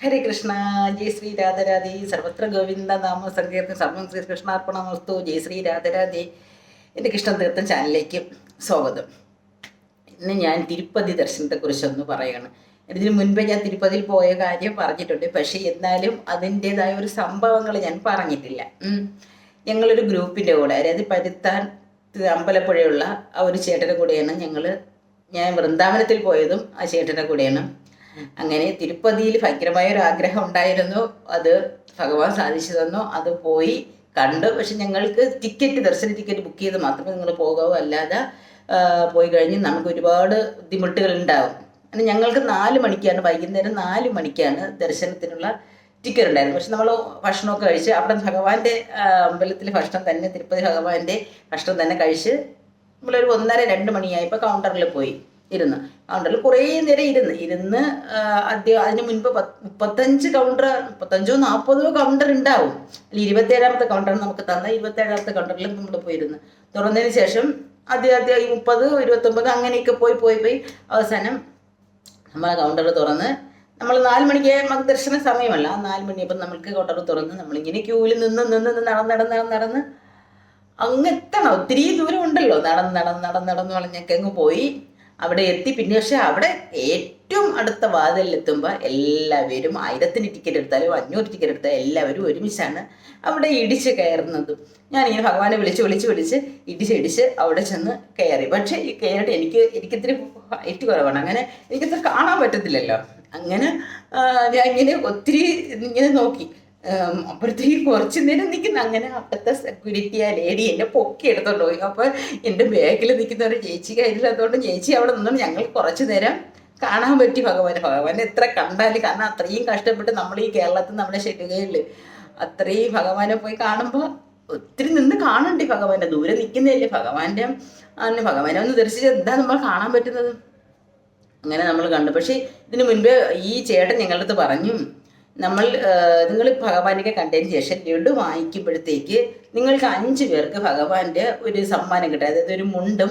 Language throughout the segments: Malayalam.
ഹരേ കൃഷ്ണ ജയ് ശ്രീ രാധരാധി സർവത്ര ഗോവിന്ദ നാമ സങ്കീർത്തി സർവം ശ്രീ കൃഷ്ണാർപ്പണമസ്തു. ജയ ശ്രീ രാധരാധി എന്റെ കൃഷ്ണ തീർത്ഥം ചാനലിലേക്ക് സ്വാഗതം. ഇന്ന് ഞാൻ തിരുപ്പതി ദർശനത്തെക്കുറിച്ചൊന്ന് പറയുകയാണ് ഇതിനു മുൻപേ ഞാൻ തിരുപ്പതിയിൽ പോയ കാര്യം പറഞ്ഞിട്ടുണ്ട്. പക്ഷേ എന്നാലും അതിന്റെതായ ഒരു സംഭവങ്ങൾ ഞാൻ പറഞ്ഞിട്ടില്ല. ഞങ്ങളൊരു ഗ്രൂപ്പിന്റെ കൂടെ അതായത് പരുത്താൻ അമ്പലപ്പുഴയുള്ള ആ ഒരു ചേട്ടന്റെ കൂടെയാണ് ഞങ്ങൾ ഞാൻ വൃന്ദാവനത്തിൽ പോയതും ആ ചേട്ടന്റെ കൂടെയാണ് അങ്ങനെ തിരുപ്പതിയിൽ ഭയങ്കരമായ ഒരു ആഗ്രഹം ഉണ്ടായിരുന്നു അത് ഭഗവാൻ സാധിച്ചു തന്നു. അത് പോയി കണ്ടു. പക്ഷെ ഞങ്ങൾക്ക് ടിക്കറ്റ് ദർശന ടിക്കറ്റ് ബുക്ക് ചെയ്ത് മാത്രമേ നിങ്ങൾ പോകാവൂ. അല്ലാതെ പോയി കഴിഞ്ഞ് നമുക്ക് ഒരുപാട് ബുദ്ധിമുട്ടുകൾ ഉണ്ടാവും ഞങ്ങൾക്ക് നാല് മണിക്കാണ് വൈകുന്നേരം നാല് മണിക്കാണ് ദർശനത്തിനുള്ള ടിക്കറ്റ് ഉണ്ടായിരുന്നു പക്ഷെ നമ്മൾ ഭക്ഷണമൊക്കെ കഴിച്ച് അവിടെ ഭഗവാന്റെ അമ്പലത്തിൽ ഭക്ഷണം തന്നെ തിരുപ്പതി ഭഗവാന്റെ ഭക്ഷണം തന്നെ കഴിച്ച് നമ്മളൊരു ഒന്നര രണ്ട് മണിയായപ്പോൾ കൗണ്ടറിൽ പോയി ഇരുന്ന്. കൗണ്ടറിൽ കുറേ നേരം ഇരുന്ന്. ഇരുന്ന് അദ്ദേഹം അതിന് മുൻപ് പത്ത് മുപ്പത്തഞ്ച് കൗണ്ടർ മുപ്പത്തഞ്ചോ നാൽപ്പതോ കൗണ്ടർ ഉണ്ടാവും. അല്ലെങ്കിൽ ഇരുപത്തേഴാമത്തെ കൗണ്ടർ നമുക്ക് തന്ന ഇരുപത്തേഴാമത്തെ കൗണ്ടറിൽ നമ്മൾ പോയിരുന്ന്. തുറന്നതിന് ശേഷം ആദ്യം ആദ്യം ഈ മുപ്പത് ഇരുപത്തൊമ്പത് അങ്ങനെയൊക്കെ പോയി പോയി പോയി. അവസാനം നമ്മൾ കൗണ്ടർ തുറന്ന് നമ്മൾ നാല് മണിക്ക് നമുക്ക് ദർശന സമയമല്ല നാല് മണിയപ്പം നമ്മൾക്ക് കൗണ്ടർ തുറന്ന് നമ്മളിങ്ങനെ ക്യൂവിൽ നിന്ന് നിന്ന് നിന്ന് നടന്ന് നടന്ന് നടന്ന് നടന്ന് അങ്ങ് എത്തണം. ഒത്തിരി ദൂരം ഉണ്ടല്ലോ. നടന്ന് നടന്ന് നടന്ന് നടന്ന് വളഞ്ഞൊക്കെ അങ്ങ് പോയി. അവിടെ എത്തി. പിന്നെ പക്ഷെ അവിടെ ഏറ്റവും അടുത്ത വാതിലെത്തുമ്പോൾ എല്ലാവരും ആയിരത്തിന് ടിക്കറ്റ് എടുത്താലും അഞ്ഞൂറ് ടിക്കറ്റ് എടുത്താലും എല്ലാവരും ഒരുമിച്ചാണ് അവിടെ ഇടിച്ച് കയറുന്നത്. ഞാനിങ്ങനെ ഭഗവാനെ വിളിച്ച് വിളിച്ച് വിളിച്ച് ഇടിച്ച് ഇടിച്ച് അവിടെ ചെന്ന് കയറി. പക്ഷേ ഈ കയറിയിട്ട് എനിക്ക് എനിക്കിത്തിരി ഹൈറ്റ് കുറവാണ്. അങ്ങനെ എനിക്കിത്ര കാണാൻ പറ്റത്തില്ലല്ലോ. അങ്ങനെ ഞാൻ ഇങ്ങനെ ഒത്തിരി ഇങ്ങനെ നോക്കി. അപ്പോഴത്തേക്ക് കുറച്ച് നേരം നിൽക്കുന്ന അങ്ങനെ അപ്പത്തെ സെക്യൂരിറ്റി ആ ലേഡി എന്നെ പൊക്കി എടുത്തോണ്ട് പോയി. അപ്പോൾ എന്റെ ബാഗിൽ നിൽക്കുന്ന ഒരു ചേച്ചി കയ്യിലാത്തതുകൊണ്ട് ചേച്ചി അവിടെ നിന്നും ഞങ്ങൾ കുറച്ച് നേരം കാണാൻ പറ്റി ഭഗവാൻ ഭഗവാൻ എത്ര കണ്ടാലും കാരണം അത്രയും കഷ്ടപ്പെട്ട് നമ്മൾ ഈ കേരളത്തിൽ നമ്മളെ ഷെഡുകയിൽ അത്രയും ഭഗവാനെ പോയി കാണുമ്പോൾ ഒത്തിരി നിന്ന് കാണണ്ടേ ഭഗവാന്റെ ദൂരെ നിൽക്കുന്നതല്ലേ ഭഗവാന്റെ അന്ന് ഭഗവാനെ ഒന്ന് ദർശിച്ച് എന്താ നമ്മൾ കാണാൻ പറ്റുന്നത്? അങ്ങനെ നമ്മൾ കണ്ടു. പക്ഷേ ഇതിനു മുൻപ് ഈ ചേട്ടൻ ഞങ്ങളുടെ അടുത്ത് പറഞ്ഞു നമ്മൾ നിങ്ങൾ ഭഗവാനൊക്കെ കണ്ടതിന് ശേഷം ലഡു വാങ്ങിക്കുമ്പോഴത്തേക്ക് നിങ്ങൾക്ക് അഞ്ച് പേർക്ക് ഭഗവാന്റെ ഒരു സമ്മാനം കിട്ടും. അതായത് ഒരു മുണ്ടും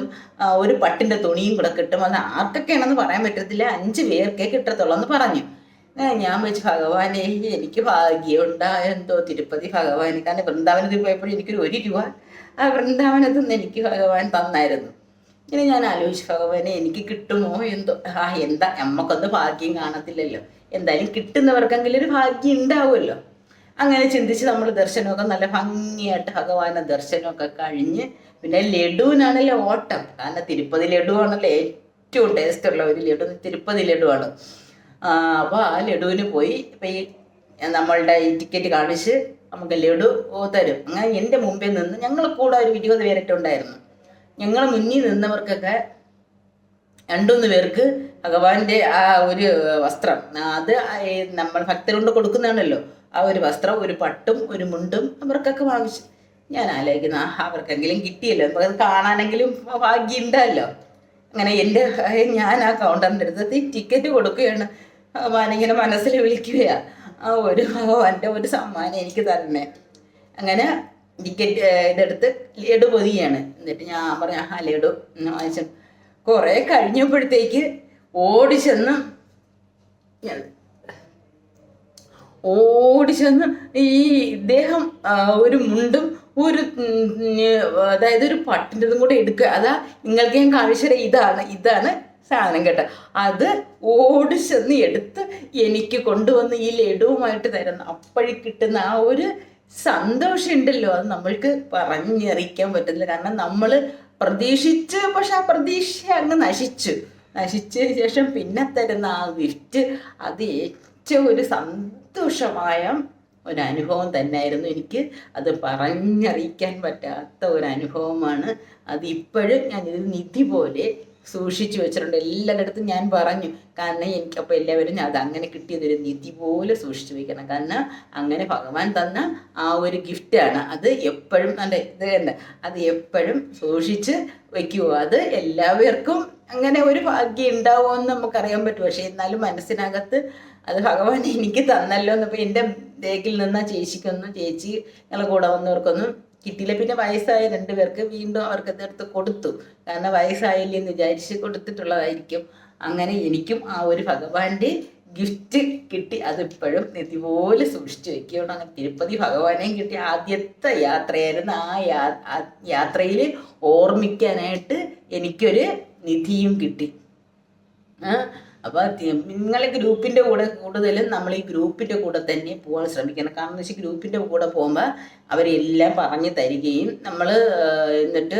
ഒരു പട്ടിന്റെ തുണിയും കൂടെ കിട്ടും. അത് ആർക്കൊക്കെയാണെന്ന് പറയാൻ പറ്റത്തില്ല. അഞ്ച് പേർക്കേ കിട്ടത്തുള്ളൂ എന്ന് പറഞ്ഞു. ഞാൻ വെച്ച് ഭഗവാനെ എനിക്ക് ഭാഗ്യമുണ്ടാ. എന്തോ തിരുപ്പതി ഭഗവാനെ. കാരണം വൃന്ദാവനത്തിൽ പോയപ്പോഴും എനിക്കൊരു ഒരു രൂപ ആ വൃന്ദാവനത്തിൽ നിന്ന് എനിക്ക് ഭഗവാൻ തന്നായിരുന്നു. ഇങ്ങനെ ഞാൻ ആലോചിച്ചു ഭഗവാനെ എനിക്ക് കിട്ടുമോ? എന്തോ ആ എന്താ? നമ്മക്കൊന്നും ഭാഗ്യം കാണത്തില്ലല്ലോ. എന്തായാലും കിട്ടുന്നവർക്കെങ്കിലും ഒരു ഭാഗ്യം ഉണ്ടാവുമല്ലോ അങ്ങനെ ചിന്തിച്ച് നമ്മൾ ദർശനമൊക്കെ നല്ല ഭംഗിയായിട്ട് ഭഗവാനെ ദർശനമൊക്കെ കഴിഞ്ഞ് പിന്നെ ലഡുവിനാണല്ലോ ഓട്ടം. കാരണം തിരുപ്പതി ലഡു ആണല്ലോ ഏറ്റവും ടേസ്റ്റ് ഉള്ള ഒരു ലഡു. തിരുപ്പതി ലഡുവാണ്. അപ്പോൾ ആ ലഡുവിന് പോയി ഇപ്പം ഈ നമ്മളുടെ ഈ ടിക്കറ്റ് കാണിച്ച് നമുക്ക് ലഡു തരും. അങ്ങനെ എന്റെ മുമ്പിൽ നിന്ന് ഞങ്ങൾ കൂടെ ഒരു ഇരുപത് പേരൊക്കെ ഉണ്ടായിരുന്നു. ഞങ്ങൾ മുന്നിൽ നിന്നവർക്കൊക്കെ രണ്ടൊന്ന് പേർക്ക് ഭഗവാന്റെ ആ ഒരു വസ്ത്രം. അത് നമ്മൾ ഭക്തരുണ്ട് കൊടുക്കുന്നതാണല്ലോ. ആ ഒരു വസ്ത്രം ഒരു പട്ടും ഒരു മുണ്ടും അവർക്കൊക്കെ വാങ്ങിച്ചു ഞാൻ ആലോചിക്കുന്ന അവർക്കെങ്കിലും കിട്ടിയല്ലോ. നമുക്കത് കാണാനെങ്കിലും ഭാഗ്യം ഉണ്ടല്ലോ അങ്ങനെ എന്റെ ഞാൻ ആ കൗണ്ടറിന്റെ അടുത്ത് ടിക്കറ്റ് കൊടുക്കുകയാണ്. ഭഗവാൻ ഇങ്ങനെ മനസ്സിൽ വിളിക്കുകയാണ് ആ ഒരു ഭഗവാന്റെ ഒരു സമ്മാനം എനിക്ക് തരണേ. അങ്ങനെ ടിക്കറ്റ് ഇതെടുത്ത് ലഡു പൊതിയാണ് എന്നിട്ട് ഞാൻ പറഞ്ഞു ആ ലഡു വാങ്ങിച്ചു. കുറേ കഴിഞ്ഞപ്പോഴത്തേക്ക് ഓടി ചെന്ന് ഓടി ചെന്ന് ഈ ഇദ്ദേഹം ഒരു മുണ്ടും ഒരു അതായത് ഒരു പട്ടിന്റെതും കൂടെ എടുക്കുക അതാ നിങ്ങൾക്ക് ഞാൻ കാണിച്ചത് ഇതാണ് ഇതാണ് സാധനം കേട്ടോ. അത് ഓടി ചെന്ന് എടുത്ത് എനിക്ക് കൊണ്ടുവന്ന് ഈ ലഡുവുമായിട്ട് തരുന്ന. അപ്പോഴി കിട്ടുന്ന ആ ഒരു സന്തോഷം ഉണ്ടല്ലോ അത് നമ്മൾക്ക് പറഞ്ഞറിയിക്കാൻ പറ്റുന്നില്ല കാരണം നമ്മൾ പ്രതീക്ഷിച്ച് പക്ഷെ ആ പ്രതീക്ഷ അങ്ങ് നശിച്ചു. നശിച്ചതിന് ശേഷം പിന്നെ തരുന്ന ആ ഗിഫ്റ്റ് അത് ഏറ്റവും ഒരു സന്തോഷമായ ഒരു അനുഭവം തന്നെയായിരുന്നു. എനിക്ക് അത് പറഞ്ഞറിയിക്കാൻ പറ്റാത്ത ഒരു അനുഭവമാണ്. അത് ഇപ്പോഴും ഇത് നിധി പോലെ സൂക്ഷിച്ചു വെച്ചിട്ടുണ്ട്. എല്ലായിടത്തും ഞാൻ പറഞ്ഞു കാരണം എനിക്ക് അപ്പോൾ എല്ലാവരും അത് അങ്ങനെ കിട്ടിയതൊരു നിധി പോലെ സൂക്ഷിച്ചു വെക്കണം. കാരണം അങ്ങനെ ഭഗവാൻ തന്ന ആ ഒരു ഗിഫ്റ്റാണ് അത് എപ്പോഴും നല്ല ഇത് അത് എപ്പോഴും സൂക്ഷിച്ച് വെക്കുക അത് എല്ലാവർക്കും അങ്ങനെ ഒരു ഭാഗ്യം ഉണ്ടാവുമെന്ന് നമുക്കറിയാൻ പറ്റും. പക്ഷേ എന്നാലും മനസ്സിനകത്ത് അത് ഭഗവാൻ എനിക്ക് തന്നല്ലോ എന്നപ്പോൾ എന്റെ ബേക്കിൽ നിന്ന് ചേച്ചിക്കൊന്നും. ചേച്ചി ഞങ്ങളെ കൂടെ വന്നവർക്കൊന്നും കിട്ടിയില്ല. പിന്നെ വയസ്സായ രണ്ടുപേർക്ക് വീണ്ടും അവർക്ക് അതെടുത്ത് കൊടുത്തു. കാരണം വയസ്സായില്ലേ എന്ന് വിചാരിച്ച് കൊടുത്തിട്ടുള്ളതായിരിക്കും. അങ്ങനെ എനിക്കും ആ ഒരു ഭഗവാന്റെ ഗിഫ്റ്റ് കിട്ടി. അതിപ്പോഴും നിധിപോലെ സൂക്ഷിച്ചു വെക്കുകയാണ്. അങ്ങനെ തിരുപ്പതി ഭഗവാനെയും കിട്ടി. ആദ്യത്തെ യാത്രയായിരുന്നു ആ യാത്രയിൽ ഓർമ്മിക്കാനായിട്ട് എനിക്കൊരു നിധിയും കിട്ടി. അപ്പോൾ നിങ്ങളെ ഗ്രൂപ്പിന്റെ കൂടെ കൂടുതലും നമ്മൾ ഈ ഗ്രൂപ്പിന്റെ കൂടെ തന്നെ പോകാൻ ശ്രമിക്കണം. കാരണം എന്ന് വെച്ചാൽ ഗ്രൂപ്പിന്റെ കൂടെ പോകുമ്പോൾ അവരെല്ലാം പറഞ്ഞു തരികയും നമ്മൾ എന്നിട്ട്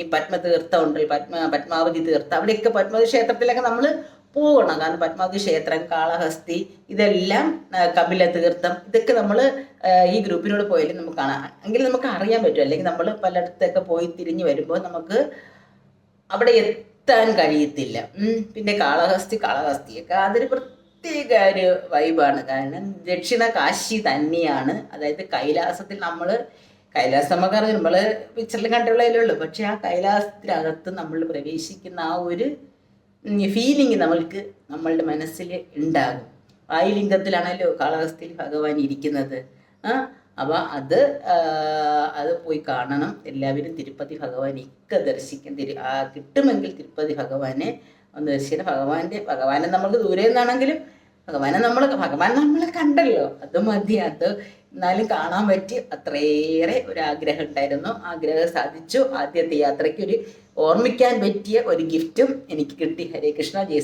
ഈ പത്മതീർത്ഥം ഉണ്ട് പത്മ പത്മാവതി തീർത്ഥം അവിടെയൊക്കെ പത്മാവതി ക്ഷേത്രത്തിലൊക്കെ നമ്മൾ പോകണം കാരണം പത്മാവതി ക്ഷേത്രം കാളഹസ്തി ഇതെല്ലാം കപില തീർത്ഥം ഇതൊക്കെ നമ്മൾ ഈ ഗ്രൂപ്പിനോട് പോയാലും നമുക്ക് കാണാം. എങ്കിൽ നമുക്ക് അറിയാൻ പറ്റും. അല്ലെങ്കിൽ നമ്മൾ പലയിടത്തൊക്കെ പോയി തിരിഞ്ഞു വരുമ്പോൾ നമുക്ക് അവിടെ എത്താൻ കഴിയത്തില്ല. പിന്നെ കാളഹസ്തി കാളഹസ്തിയൊക്കെ അതൊരു പ്രത്യേക ഒരു വൈബാണ് കാരണം ദക്ഷിണ കാശി തന്നെയാണ്. അതായത് കൈലാസത്തിൽ നമ്മൾ കൈലാസം നമുക്കറിയാം നമ്മൾ പിക്ചറിൽ കണ്ടുള്ളതിലേ ഉള്ളൂ. പക്ഷെ ആ കൈലാസത്തിനകത്ത് നമ്മൾ പ്രവേശിക്കുന്ന ആ ഒരു ഫീലിംഗ് നമ്മൾക്ക് നമ്മളുടെ മനസ്സിൽ ഉണ്ടാകും. വായുലിംഗത്തിലാണല്ലോ കാളഹസ്തിയിൽ ഭഗവാൻ ഇരിക്കുന്നത്. ആ അപ്പോൾ അത് അത് പോയി കാണണം. എല്ലാവരും തിരുപ്പതി ഭഗവാനെയൊക്കെ ദർശിക്കും. തിരു കിട്ടുമെങ്കിൽ തിരുപ്പതി ഭഗവാനെ ഒന്ന് ദർശിക്കണം. ഭഗവാന്റെ ഭഗവാനെ നമ്മൾക്ക് ദൂരെ നിന്നാണെങ്കിലും ഭഗവാനെ നമ്മൾ ഭഗവാൻ നമ്മൾ കണ്ടല്ലോ. അത് മതി. അത് എന്നാലും കാണാൻ പറ്റി. അത്രയേറെ ഒരു ആഗ്രഹം ഉണ്ടായിരുന്നു. ആഗ്രഹം സാധിച്ചു. ആദ്യത്തെ യാത്രയ്ക്ക് ഒരു ഓർമ്മിക്കാൻ പറ്റിയ ഒരു ഗിഫ്റ്റും എനിക്ക് കിട്ടി. ഹരേ കൃഷ്ണ. ജയ